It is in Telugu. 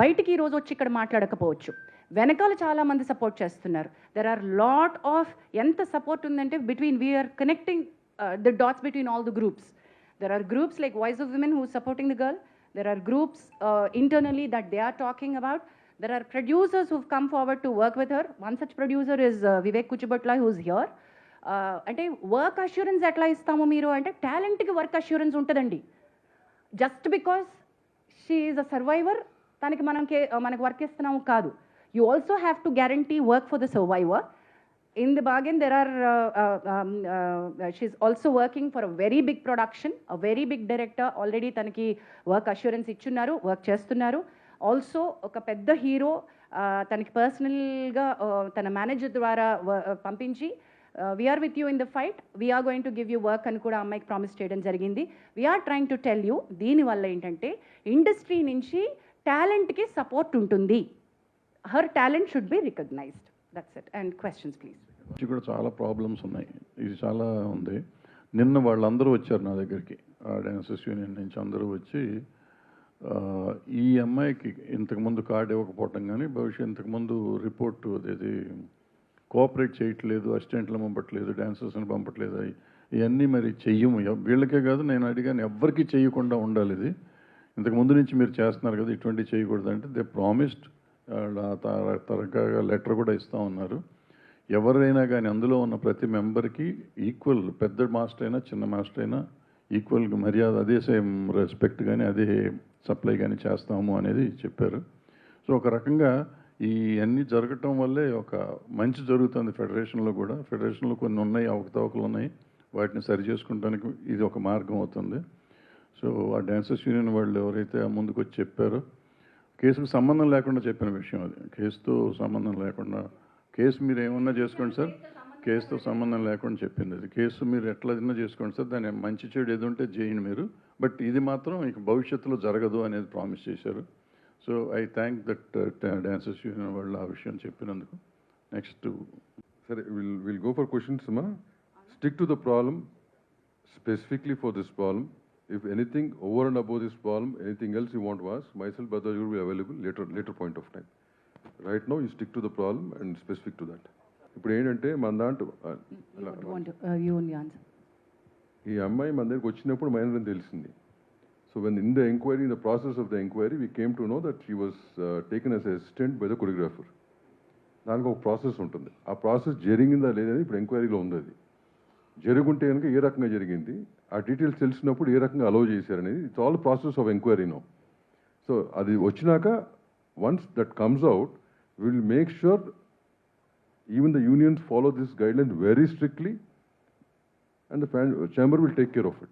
బయటికి ఈ రోజు వచ్చి ఇక్కడ మాట్లాడకపోవచ్చు. వెనకాల చాలా మంది సపోర్ట్ చేస్తున్నారు. దెర్ ఆర్ లాట్ ఆఫ్ ఎంత సపోర్ట్ ఉందంటే between we're connecting the dots between all the groups there are groups like voice of women who supporting the girl there are groups internally that they are talking about there are producers who've come forward to work with her one such producer is Vivek Kuchibhatla who's here అంటే వర్క్ అష్యూరెన్స్ ఎట్లా ఇస్తాము మీరు? అంటే టాలెంట్కి వర్క్ అష్యూరెన్స్ ఉంటుందండి. Just because she is a survivor తనకి మనం కే- మనకు వర్క్ ఇస్తున్నాము కాదు. You also have to guarantee work for the survivor in the bargain there are she also working for a very big production a very big director already తనకి వర్క్ అష్యూరెన్స్ ఇచ్చున్నారు వర్క్ చేస్తున్నారు. ఆల్సో ఒక పెద్ద హీరో తనకి పర్సనల్గా తన మేనేజర్ ద్వారా పంపించి we're with you in the fight we're going to give you work అని కూడా అమ్మాయికి ప్రామిస్ చేయడం జరిగింది. We're trying to tell you దీనివల్ల ఏంటంటే ఇండస్ట్రీ నుంచి టాలెంట్కి సపోర్ట్ ఉంటుంది. Her talent should be recognised. That's it and questions please కూడా చాలా ప్రాబ్లమ్స్ ఉన్నాయి. ఇది చాలా ఉంది. నిన్న వాళ్ళందరూ వచ్చారు నా దగ్గరికి. ఆ డాన్సెస్ యూనియన్ నుంచి అందరూ వచ్చి ఈ అమ్మాయికి ఇంతకుముందు కార్డు ఇవ్వకపోవటం కానీ భవిష్యత్ ఇంతకుముందు రిపోర్టు అదేది కోఆపరేట్ చేయట్లేదు అసిస్టెంట్లు పంపట్లేదు డాన్సర్స్ని పంపట్లేదు ఇవన్నీ మరి చెయ్యము. వీళ్ళకే కాదు నేను అడిగాను ఎవ్వరికీ చేయకుండా ఉండాలి ఇది ఇంతకు ముందు నుంచి మీరు చేస్తున్నారు కదా ఇటువంటివి చేయకూడదు అంటే దే ప్రామిస్డ్ తరగా లెటర్ కూడా ఇస్తా ఉన్నారు. ఎవరైనా కానీ అందులో ఉన్న ప్రతి మెంబర్కి ఈక్వల్ పెద్ద మాస్టర్ అయినా చిన్న మాస్టర్ అయినా ఈక్వల్గా మర్యాద అదే సేమ్ రెస్పెక్ట్ కానీ అదే సప్లై కానీ చేస్తాము అనేది చెప్పారు. సో ఒక రకంగా ఈ అన్నీ జరగటం వల్లే ఒక మంచి జరుగుతుంది ఫెడరేషన్లో కూడా. ఫెడరేషన్లో కొన్ని ఉన్నాయి అవకతవకలు ఉన్నాయి. వాటిని సరి చేసుకోవడానికి ఇది ఒక మార్గం అవుతుంది. సో ఆ డ్యాన్సర్స్ యూనియన్ వాళ్ళు ఎవరైతే ముందుకు వచ్చి చెప్పారో కేసుకు సంబంధం లేకుండా చెప్పిన విషయం అది. కేసుతో సంబంధం లేకుండా కేసు మీరు ఏమన్నా చేసుకోండి సార్ కేసుతో సంబంధం లేకుండా చెప్పింది అది. కేసు మీరు ఎట్లా చేసుకోండి సార్ దాని మంచి చెడు ఏది ఉంటే చేయండి మీరు. బట్ ఇది మాత్రం ఇక భవిష్యత్తులో జరగదు అనేది ప్రామిస్ చేశారు. So I thank that uh, dancers union వాళ్ళు ఆ విషయం చెప్పినందుకు. నెక్స్ట్. సరే will will go for questions Ma. Stick to the problem specifically for this problem. If anything over and above this problem, anything else you want to ask, myself, you will be available later, later point of time. Right now, you stick to the problem and specific to that. ఇప్పుడు ఏంటంటే మన దాంట్లో ఈ అమ్మాయి మన దగ్గరికి వచ్చినప్పుడు మైనర్ అని తెలిసింది so when in the enquiry in the process of the enquiry we came to know that she was taken as assistant by the choreographer దానికి ఒక ప్రాసెస్ ఉంటుంది ఆ ప్రాసెస్ జరిగిందా లేదని ఇప్పుడు ఎంక్వైరీలో ఉంది అది జరుగుంటే కనుక ఏ రకంగా జరిగింది ఆ డీటెయిల్స్ తెలిసినప్పుడు ఏ రకంగా అలౌ చేశారనేది it's all process of enquiry no so అది వచ్చినాక once that comes out will make sure even the unions follow this guideline very strictly and the fan- chamber will take care of it.